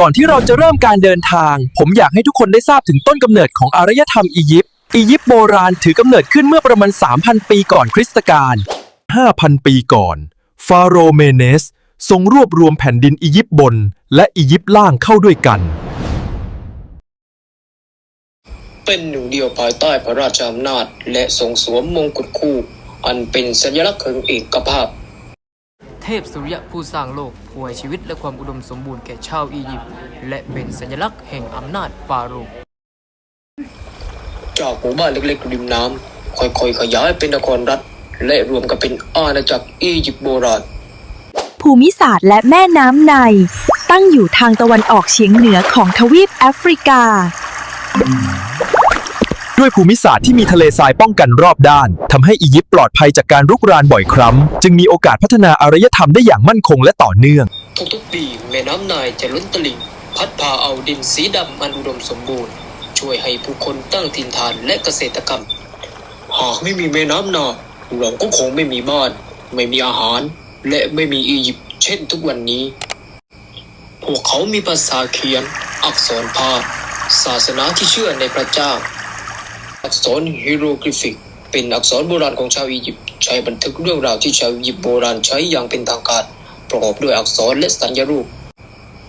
ก่อนที่เราจะเริ่มการเดินทาง ผมอยากให้ทุกคนได้ทราบถึงต้นกำเนิดของอารยธรรมอียิปต์อียิปต์โบราณถือกำเนิดขึ้นเมื่อประมาณ 3,000 ปีก่อนคริสตกาล5,000 ปีก่อน ฟาโรห์เมเนส ทรงรวบรวมแผ่นดินอียิปต์บน และอียิปต์ล่างเข้าด้วยกัน เป็นหนึ่งเดียวภายใต้พระราชอำนาจ และทรงสวมมงกุฎคู่ อันเป็นสัญลักษณ์แห่งเอกภาพ เทพสุริยะผู้สร้างโลกผู้ให้ชีวิตและความอุดมสมบูรณ์แก่ชาวอียิปต์และเป็นสัญลักษณ์แห่งอำนาจฟาโรห์จากหมู่บ้านเล็กๆริมน้ำค่อยๆขยายเป็นนครรัฐ และรวมกันเป็นอาณาจักรอียิปต์โบราณภูมิศาสตร์และแม่น้ำใน ตั้งอยู่ทางตะวันออกเฉียงเหนือของทวีปแอฟริกา ด้วยภูมิศาสตร์ที่มีทะเลทรายป้องกันรอบด้านทำให้อียิปต์ปลอดภัยจากการรุกรานบ่อยครั้ง จึงมีโอกาสพัฒนาอารยธรรมได้อย่างมั่นคงและต่อเนื่อง ทุกๆปีแม่น้ำนายจะล้นตลิ่ง พัดพาเอาดินสีดำอันอุดมสมบูรณ์ ช่วยให้ผู้คนตั้งถิ่นฐานและเกษตรกรรม หากไม่มีแม่น้ำนาเราก็คงไม่มีบ้าน ไม่มีอาหาร และไม่มีอียิปต์เช่นทุกวันนี้ พวกเขามีภาษาเขียน อักษรภาพศาสนาที่เชื่อในพระเจ้า กษรฮีโรกริฟิก เป็นอักษรโบราณของชาวอียิปต์ใช้บันทึกเรื่องราวที่ชาวอียิปต์โบราณใช้อย่างเป็นทางการ ประกอบด้วยอักษรและสัญรูป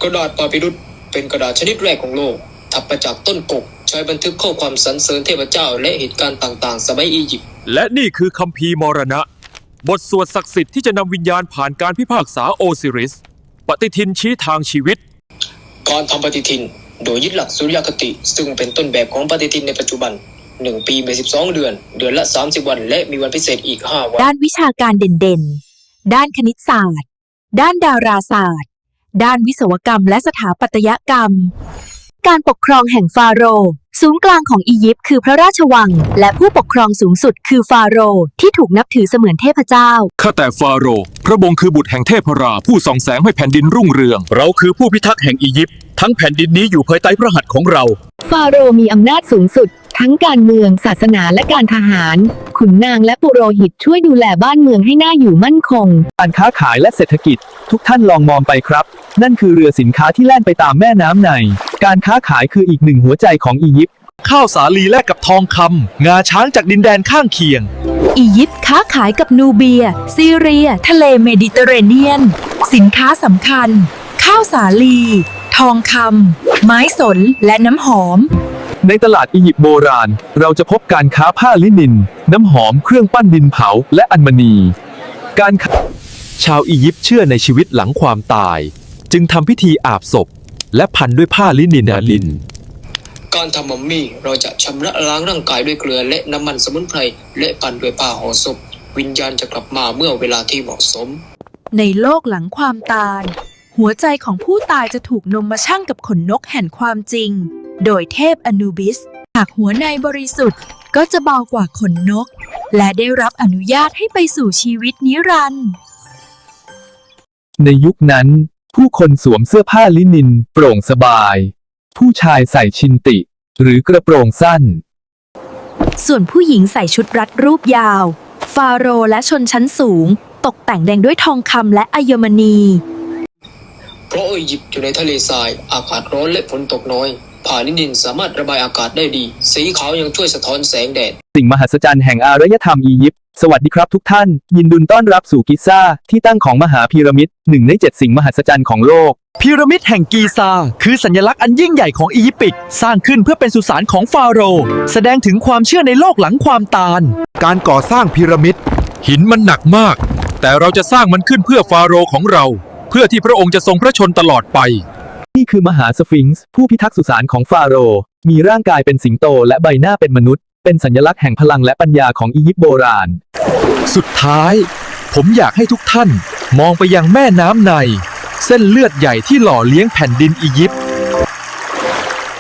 กระดาษปาปิรุสเป็นกระดาษชนิดแรกของโลกทับมาจากต้นกก ใช้บันทึกข้อความสรรเสริญเทพเจ้าและเหตุการณ์ต่างๆ สมัยอียิปต์และนี่คือคัมภีร์มรณะ บทสวดศักดิ์สิทธิ์ที่จะนำวิญญาณผ่านการพิพากษาโอซิริส ปฏิทินชี้ทางชีวิต การทำปฏิทิน โดยยึดหลักสุริยคติ ซึ่งเป็นต้นแบบของปฏิทินในปัจจุบัน 1ปีมี12เดือน เดือนละ30วัน และมีวันพิเศษอีก5วัน ด้านวิชาการเด่นๆ ด้านคณิตศาสตร์ ด้านดาราศาสตร์ ด้านวิศวกรรมและสถาปัตยกรรม การปกครองแห่งฟาโรห์ศูนย์กลางของอียิปต์คือพระราชวัง และผู้ปกครองสูงสุดคือฟาโรห์ที่ถูกนับถือเสมือนเทพเจ้า ข้าแต่ฟาโรห์พระบงคือบุตรแห่งเทพรา ผู้ส่องแสงให้แผ่นดินรุ่งเรือง เราคือผู้พิทักษ์แห่งอียิปต์ทั้งแผ่นดินนี้อยู่ภายใต้พระหัตถ์ของเรา ฟาโรห์มีอำนาจสูงสุด ทั้งการเมืองศาสนาและการทหาร ขุนนางและปุโรหิตช่วยดูแลบ้านเมืองให้น่าอยู่มั่นคง การค้าขายและเศรษฐกิจ ทุกท่านลองมองไปครับ นั่นคือเรือสินค้าที่แล่นไปตามแม่น้ำใน การค้าขายคืออีกหนึ่งหัวใจของอียิปต์ข้าวสาลีแลกกับทองคำงาช้างจากดินแดนข้างเคียง อียิปต์ค้าขายกับนูเบีย ซีเรีย ทะเลเมดิเตอร์เรเนียน สินค้าสำคัญ ข้าวสาลี ทองคำไม้สนและน้ำหอม ในตลาดอียิปต์โบราณ เราจะพบการค้าผ้าลินิน น้ำหอมเครื่องปั้นดินเผาและอัญมณี การค้าชาวอียิปต์เชื่อในชีวิตหลังความตาย จึงทำพิธีอาบศพ และพันด้วยผ้าลินินอลิน การทำมัมมี่เราจะชำระล้างร่างกายด้วยเกลือและน้ำมันสมุนไพรและปั่นด้วยผ้าห่อศพ วิญญาณจะกลับมาเมื่อเวลาที่เหมาะสม ในโลกหลังความตาย หัวใจของผู้ตายจะถูกนมมาชั่งกับขนนกแห่งความจริง โดยเทพอนูบิส หากหัวในบริสุทธิ์ก็จะเบากว่าขนนก และได้รับอนุญาตให้ไปสู่ชีวิตนิรันดร์ในยุคนั้น ผู้คนสวมเสื้อผ้าลินิน โปร่งสบาย ผู้ชายใส่ชินติ หรือกระโปรงสั้น ส่วนผู้หญิงใส่ชุดรัดรูปยาว ฟาโรห์และชนชั้นสูง ตกแต่งแดงด้วยทองคำและอัญมณี เพราะอียิปต์อยู่ในทะเลทราย อากาศร้อนและฝนตกน้อย ผ่านินดินสามารถระบายอากาศได้ดี สีขาวยังช่วยสะท้อนแสงแดด สิ่งมหัศจรรย์แห่งอารยธรรมอียิปต์ สวัสดีครับทุกท่าน ยินดุนต้อนรับสู่กิซ่า ที่ตั้งของมหาพีระมิดหนึ่งในเจ็ดสิ่งมหัศจรรย์ของโลก พีระมิดแห่งกีซา คือสัญลักษณ์อันยิ่งใหญ่ของอียิปต์สร้างขึ้นเพื่อเป็นสุสานของฟาโรห์แสดงถึงความเชื่อในโลกหลังความตายการก่อสร้างพีระมิด หินมันหนักมาก แต่เราจะสร้างมันขึ้นเพื่อฟาโรห์ของเรา เพื่อที่พระองค์จะทรงพระชนตลอดไป นี่คือมหาสฟิงซ์ผู้พิทักษ์สุสานของฟาโรห์มีร่างกายเป็นสิงโตและใบหน้าเป็นมนุษย์ เป็นสัญลักษณ์แห่งพลังและปัญญาของอียิปต์โบราณ สุดท้าย ผมอยากให้ทุกท่านมองไปยังแม่น้ำใน เส้นเลือดใหญ่ที่หล่อเลี้ยงแผ่นดินอียิปต์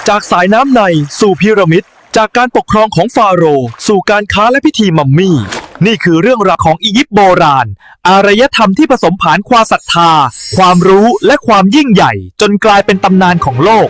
จากสายน้ำในสู่พีระมิด จากการปกครองของฟาโรห์สู่การค้าและพิธีมัมมี่ นี่คือเรื่องราวของอียิปต์โบราณ อารยธรรมที่ผสมผานความศรัทธา ความรู้และความยิ่งใหญ่ จนกลายเป็นตำนานของโลก